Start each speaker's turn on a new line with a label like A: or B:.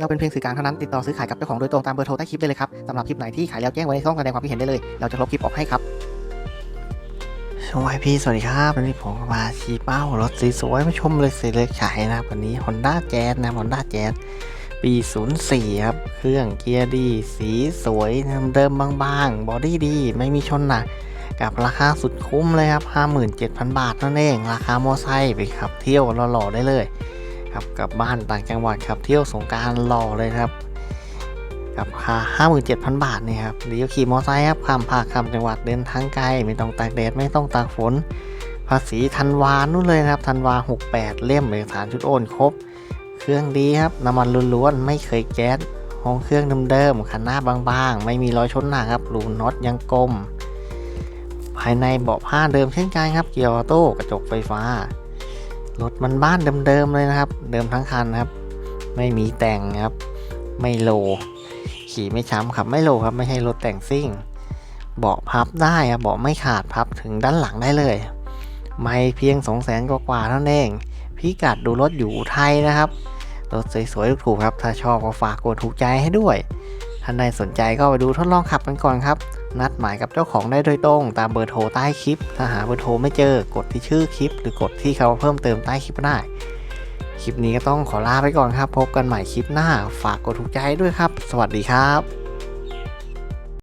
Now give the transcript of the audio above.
A: เราเป็นเพียงสื่อกลางเท่านั้นติดต่อซื้อขายกับเจ้าของโดยตรงตามเบอร์โทรใต้คลิปได้เลยครับสำหรับคลิปไหนที่ขายแล้วแจ้งไว้ในช่องแสดงความคิดเห็นได้เลย เราจะลบคลิปออกให้ครับ
B: สวัสดีพี่สวัสดีครับวันนี้ผมมาชี้เป้ารถสวยๆมาชมเลยสิเลยขายนะครับวันนี้ Honda Jazz นะ Honda Jazz ปี 04 ครับ เครื่องเกียร์ดี สีสวยเดิมบางๆ บอดี้ดี ไม่มีชนหนัก กับราคาสุดคุ้มเลยครับ 57,000 บาทนั่นเอง ราคามอไซค์ไปขับเที่ยวหล่อๆได้เลย ครับกลับบ้านต่างจังหวัดขับเที่ยวสงการหล่อเลยครับกับค่า57,000บาทเนี่ยครับหรือขี่มอเตอร์ไซค์ครับข้ามภาคข้ามจังหวัดเดินทางไกลไม่ต้องตากแดดไม่ต้องตากฝน ภาษีธันวานู่นเลยครับธันวา68เล่มเอกสารชุดโอนครบ เครื่องดีครับน้ำมันล้วนๆไม่เคยแก๊สห้องเครื่องเดิมๆคันหน้าบางๆ ไม่มีรอยชนหนักครับรูน็อตยังกลมภายในเบาะผ้าเดิมเช่นกันครับ เกียร์ออโต้กระจกไฟฟ้า รถมันบ้านเดิมๆเลยนะครับ เดิมทั้งคันครับ ไม่มีแต่งครับ ไม่โล ขี่ไม่ช้ำครับไม่โลครับไม่ใช่รถแต่งซิ่ง เบาะพับได้ครับเบาะไม่ขาดพับถึงด้านหลังได้เลย ไม่เพียง2 0 0แสนกว่าๆเท่านั้นเองพิกัดดูรถอยู่อุทัยนะครับ รถสวยๆถูกๆครับ ถ้าชอบก็ฝากกดถูกใจให้ด้วย ท่านใดสนใจก็ไปดูทดลองขับกันก่อนครับ นัดหมายกับเจ้าของได้โดยตรง ตามเบอร์โทรใต้คลิป ถ้าหาเบอร์โทรไม่เจอกดที่ชื่อคลิป หรือกดที่เขาเพิ่มเติมใต้คลิปได้ คลิปนี้ก็ต้องขอลาไปก่อนครับ พบกันใหม่คลิปหน้า ฝากกดถูกใจด้วยครับ สวัสดีครับ